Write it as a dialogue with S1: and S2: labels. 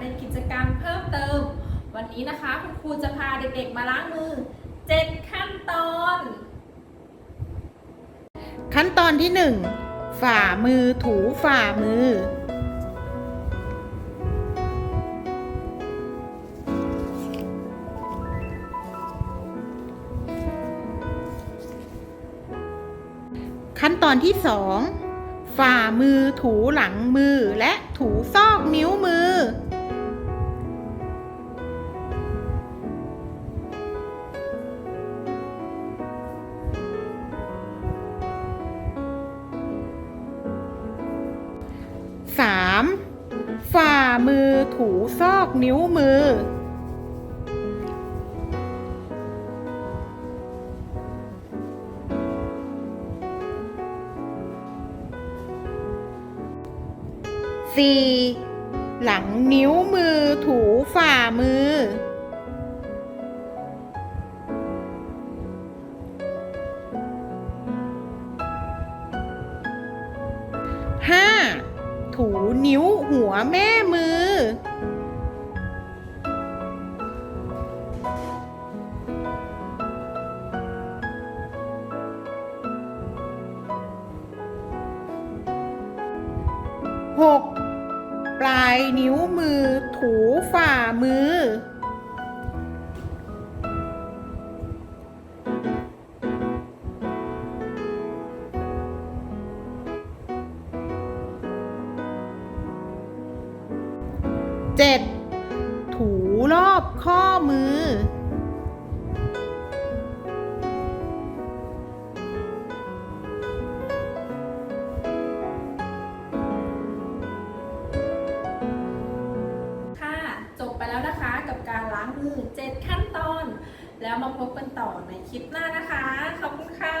S1: ในกิจกรรมเพิ่มเติม วันนี้นะคะคุณครูจะพาเด็กๆมาล้างมือ 7 ขั้นตอน
S2: ขั้นตอนที่ 1 ฝ่ามือถูฝ่ามือ ขั้นตอนที่ 2ฝ่ามือถูหลังมือและถูซอกนิ้วมือ สามฝ่ามือถูซอกนิ้วมือสี่หลังนิ้วมือถูฝ่ามือห้า ถูนิ้วหัวแม่มือหกปลายนิ้วมือถูฝ่ามือ เจ็ดถูรอบข้อมือ
S1: ค่ะ จบไปแล้วนะคะกับการล้างมือ 7 ขั้นตอน แล้วมาพบกันต่อในคลิปหน้านะคะ ขอบคุณค่ะ